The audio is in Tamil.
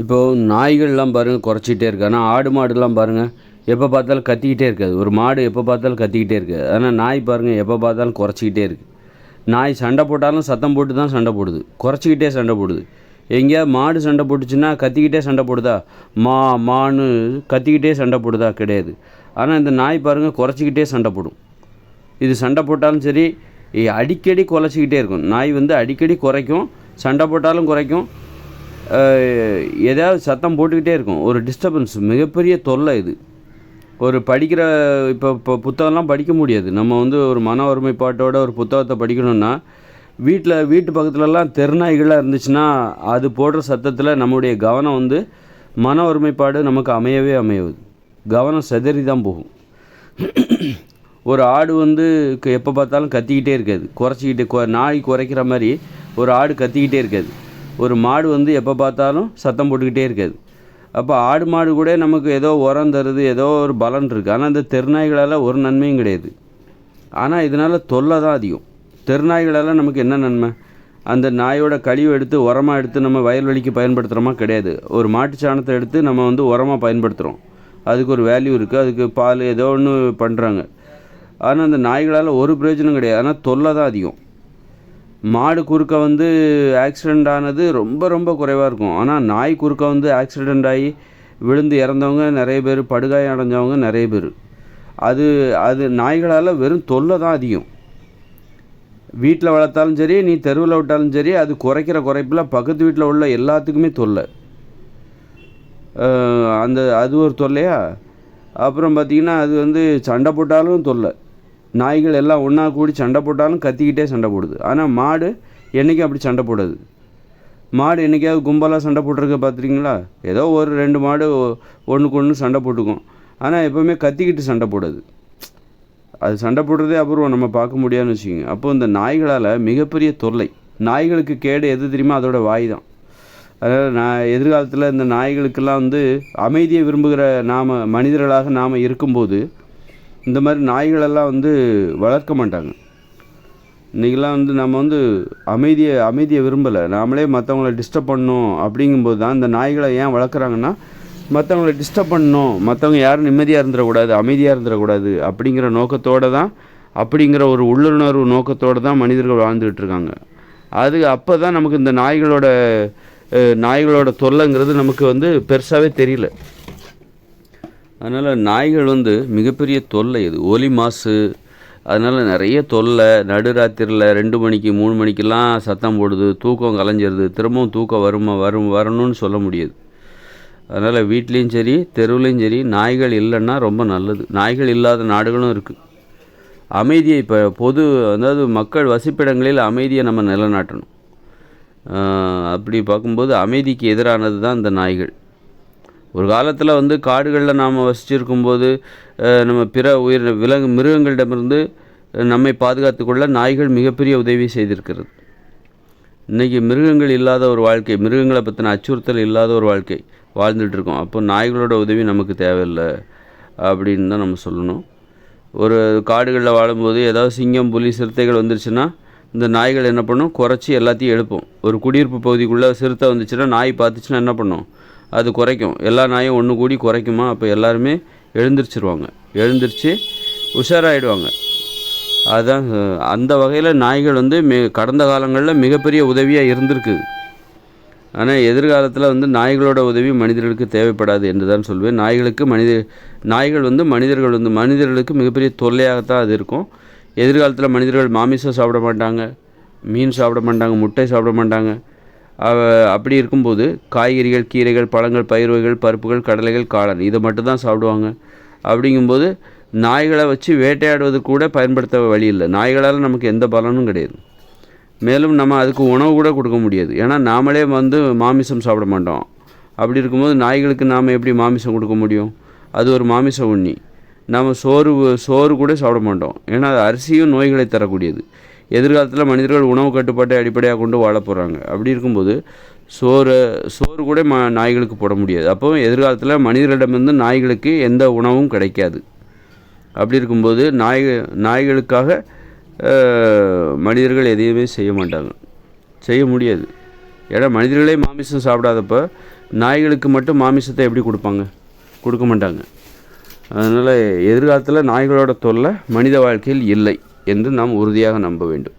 இப்போது நாய்கள்லாம் பாருங்கள் குறைச்சிக்கிட்டே இருக்குது ஆனால் ஆடு மாடுலாம் பாருங்கள் எப்போ பார்த்தாலும் கத்திக்கிட்டே இருக்காது. ஒரு மாடு எப்போ பார்த்தாலும் கத்திக்கிட்டே இருக்குது ஆனால் நாய் பாருங்கள் எப்போ பார்த்தாலும் குறைச்சிக்கிட்டே இருக்குது நாய் சண்டை போட்டாலும் சத்தம் போட்டு தான் சண்டை போடுது. குறைச்சிக்கிட்டே சண்டை போடுது. எங்கேயாவது மாடு சண்டை போட்டுச்சுன்னா கத்திக்கிட்டே சண்டை போடுதா? மா மான்னு கத்திக்கிட்டே சண்டை போடுதா? கிடையாது. ஆனால் இந்த நாய் பாருங்கள் குறைச்சிக்கிட்டே சண்டை போடும். இது சண்டை போட்டாலும் சரி அடிக்கடி குலைச்சிக்கிட்டே இருக்கும். நாய் வந்து அடிக்கடி குறைக்கும். சண்டை போட்டாலும் குறைக்கும். எதாவது சத்தம் போட்டுக்கிட்டே இருக்கும். ஒரு டிஸ்டர்பன்ஸ் மிகப்பெரிய தொல்லை இது. ஒரு படிக்கிற இப்போ இப்போ புத்தகம்லாம் படிக்க முடியாது. நம்ம வந்து ஒரு மன ஒருமைப்பாட்டோட ஒரு புத்தகத்தை படிக்கணும்னா வீட்டில் வீட்டு பக்கத்துலலாம் தெருநாய்களாக இருந்துச்சுன்னா அது போடுற சத்தத்தில் நம்முடைய கவனம் வந்து மன ஒருமைப்பாடு நமக்கு அமையவே அமையாது. கவனம் சிதறி தான் போகும். ஒரு ஆடு வந்து எப்போ பார்த்தாலும் கத்திக்கிட்டே இருக்காது. குறைச்சிக்கிட்டே கொ- நாய் குறைக்கிற மாதிரி ஒரு ஆடு கத்திக்கிட்டே இருக்காது. ஒரு மாடு வந்து எப்போ பார்த்தாலும் சத்தம் போட்டுக்கிட்டே இருக்காது. அப்போ ஆடு மாடு கூட நமக்கு ஏதோ உரம் தருது ஏதோ ஒரு பலன் இருக்குது ஆனால் இந்த தெருநாய்களால் ஒரு நன்மையும் கிடையாது. ஆனால் இதனால் தொல்லை தான் அதிகம். தெருநாய்களால் நமக்கு என்ன நன்மை? அந்த நாயோட கழிவு எடுத்து உரமாக எடுத்து நம்ம வயல்வெளிக்கு பயன்படுத்துகிறோமா கிடையாது. ஒரு மாட்டு சாணத்தை எடுத்து நம்ம வந்து உரமாக பயன்படுத்துகிறோம் அதுக்கு ஒரு வேல்யூ இருக்குது அதுக்கு பால் ஏதோ ஒன்று பண்ணுறாங்க ஆனால் அந்த நாய்களால் ஒரு பிரயோஜனம் கிடையாது. ஆனால் தொல்லை தான் அதிகம். மாடு குறுக்க வந்து ஆக்சிடெண்ட் ஆனது ரொம்ப ரொம்ப குறைவாக இருக்கும். ஆனால் நாய் குறுக்க வந்து ஆக்சிடெண்ட் ஆகி விழுந்து இறந்தவங்க நிறைய பேர் படுகாயம் அடைஞ்சவங்க நிறைய பேர். அது அது நாய்களால் வெறும் தொல்லை தான் அதிகம். வீட்டில் வளர்த்தாலும் சரி நீ தெருவில் விட்டாலும் சரி அது குறைக்கிற குறைப்பில் பக்கத்து வீட்டில் உள்ள எல்லாத்துக்குமே தொல்லை. அந்த அது ஒரு தொல்லையா? அப்புறம் பார்த்திங்கன்னா அது வந்து சண்டை போட்டாலும் தொல்லை. நாய்கள் எல்லாம் ஒன்றா கூடி சண்டை போட்டாலும் கத்திக்கிட்டே சண்டை போடுது. ஆனால் மாடு என்றைக்கும் அப்படி சண்டை போடாது. மாடு என்றைக்காவது கும்பலாக சண்டை போட்டிருக்க பார்த்துருக்கீங்களா ஏதோ ஒரு ரெண்டு மாடு ஒன்றுக்கு ஒன்று சண்டை போட்டுக்கும். ஆனால் எப்போவுமே கத்திக்கிட்டு சண்டை போடாது. அது சண்டை போடுறதே அப்புறம் நம்ம பார்க்க முடியாதுன்னு வச்சுக்கோங்க. அப்போ இந்த நாய்களால் மிகப்பெரிய தொல்லை. நாய்களுக்கு கேடு எது தெரியுமா? அதோட வாய் தான். அதனால் நான் எதிர்காலத்தில் இந்த நாய்களுக்கெல்லாம் வந்து அமைதியை விரும்புகிற நாம் மனிதர்களாக நாம் இருக்கும்போது இந்த மாதிரி நாய்களெல்லாம் வந்து வளர்க்க மாட்டாங்க. இன்றைக்கெல்லாம் வந்து நம்ம வந்து அமைதியை அமைதியை விரும்பலை. நாமளே மற்றவங்கள டிஸ்டர்ப் பண்ணணும் அப்படிங்கும்போது தான் இந்த நாய்களை ஏன் வளர்க்குறாங்கன்னா மற்றவங்கள டிஸ்டர்ப் பண்ணணும். மற்றவங்க யாரும் நிம்மதியாக இருந்துடக்கூடாது அமைதியாக இருந்துடக்கூடாது அப்படிங்கிற நோக்கத்தோடு தான் அப்படிங்கிற ஒரு உள்ளுணர்வு நோக்கத்தோடு தான் மனிதர்கள் வாழ்ந்துகிட்டு இருக்காங்க. அது அப்போ தான் நமக்கு இந்த நாய்களோட நாய்களோட தொல்லைங்கிறது நமக்கு வந்து பெருசாகவே தெரியல. அதனால் நாய்கள் வந்து மிகப்பெரிய தொல்லை இது. ஒலி மாசு அதனால் நிறைய தொல்லை. நடுராத்திரியில் ரெண்டு மணிக்கு மூணு மணிக்கெல்லாம் சத்தம் போடுது தூக்கம் கலைஞ்சிருது. திரும்பவும் தூக்கம் வருமா வரும் வரணும்னு சொல்ல முடியாது. அதனால் வீட்லேயும் சரி தெருவுலேயும் சரி நாய்கள் இல்லைன்னா ரொம்ப நல்லது. நாய்கள் இல்லாத நாடுகளும் இருக்குது அமைதியை இப்போ பொது அதாவது மக்கள் வசிப்பிடங்களில் அமைதியை நம்ம நிலைநாட்டணும். அப்படி பார்க்கும்போது அமைதிக்கு எதிரானது தான் இந்த நாய்கள். ஒரு காலத்தில் வந்து காடுகளில் நாம் வசிச்சிருக்கும்போது நம்ம பிற உயிர் விலங்கு மிருகங்களிடமிருந்து நம்மை நம்மை பாதுகாத்துக்கொள்ள நாய்கள் மிகப்பெரிய உதவி செய்திருக்கிறது. இன்றைக்கி மிருகங்கள் இல்லாத ஒரு வாழ்க்கை மிருகங்களை பற்றின அச்சுறுத்தல் இல்லாத ஒரு வாழ்க்கை வாழ்ந்துட்டுருக்கோம். அப்போ நாய்களோட உதவி நமக்கு தேவையில்லை அப்படின்னு தான் நம்ம சொல்லணும். ஒரு காடுகளில் வாழும்போது ஏதாவது சிங்கம் புலி சிறுத்தைகள் வந்துருச்சுன்னா இந்த நாய்கள் என்ன பண்ணும்? குறைச்சி எல்லாத்தையும் எழுப்போம். ஒரு குடியிருப்பு பகுதிக்குள்ளே சிறுத்தை வந்துச்சுன்னா நாய் பார்த்துச்சுன்னா என்ன பண்ணும்? அது குறைக்கும். எல்லா நாயும் ஒன்று கூடி குறைக்குமா? அப்போ எல்லாருமே எழுந்திரிச்சிருவாங்க. எழுந்திரிச்சு உஷாராயிடுவாங்க. அதுதான் அந்த வகையில் நாய்கள் வந்து மி கடந்த காலங்களில் மிகப்பெரிய உதவியாக இருந்திருக்குது ஆனால் எதிர்காலத்தில் வந்து நாய்களோட உதவி மனிதர்களுக்கு தேவைப்படாது என்று தான் சொல்வேன். நாய்களுக்கு மனித நாய்கள் வந்து மனிதர்கள் வந்து மனிதர்களுக்கு மிகப்பெரிய தொல்லையாகத்தான் அது இருக்கும். எதிர்காலத்தில் மனிதர்கள் மாமிசம் சாப்பிட மாட்டாங்க மீன் சாப்பிட மாட்டாங்க முட்டை சாப்பிட மாட்டாங்க. அப்படி இருக்கும்போது காய்கறிகள் கீரைகள் பழங்கள் பயிர் வகைகள் பருப்புகள் கடலைகள் காளான் இதை மட்டும்தான் சாப்பிடுவாங்க. அப்படிங்கும்போது நாய்களை வச்சு வேட்டையாடுவது கூட பயன்படுத்த வழி இல்லை. நாய்களால் நமக்கு எந்த பலனும் கிடையாது. மேலும் நம்ம அதுக்கு உணவு கூட கொடுக்க முடியாது. ஏன்னா நாமளே வந்து மாமிசம் சாப்பிட மாட்டோம். அப்படி இருக்கும்போது நாய்களுக்கு நாம் எப்படி மாமிசம் கொடுக்க முடியும்? அது ஒரு மாமிச உண்ணி. நாம் சோறு சோறு கூட சாப்பிட மாட்டோம். ஏன்னா அது அரிசியும் நோய்களை தரக்கூடியது. எதிர்காலத்தில் மனிதர்கள் உணவு கட்டுப்பாட்டை அடிப்படையாக கொண்டு வாழ போகிறாங்க அப்படி இருக்கும்போது சோறு சோறு கூட ம நாய்களுக்கு போட முடியாது. அப்போ எதிர்காலத்தில் மனிதர்களிடமிருந்து நாய்களுக்கு எந்த உணவும் கிடைக்காது. அப்படி இருக்கும்போது நாய் நாய்களுக்காக மனிதர்கள் எதையுமே செய்ய மாட்டாங்க. செய்ய முடியாது. ஏன்னா மனிதர்களே மாமிசம் சாப்பிடாதப்போ நாய்களுக்கு மட்டும் மாமிசத்தை எப்படி கொடுப்பாங்க? கொடுக்க மாட்டாங்க. அதனால் எதிர்காலத்தில் நாய்களோட தொல்லை மனித வாழ்க்கையில் இல்லை. என்று நாம் உறுதியாக நம்ப வேண்டும்.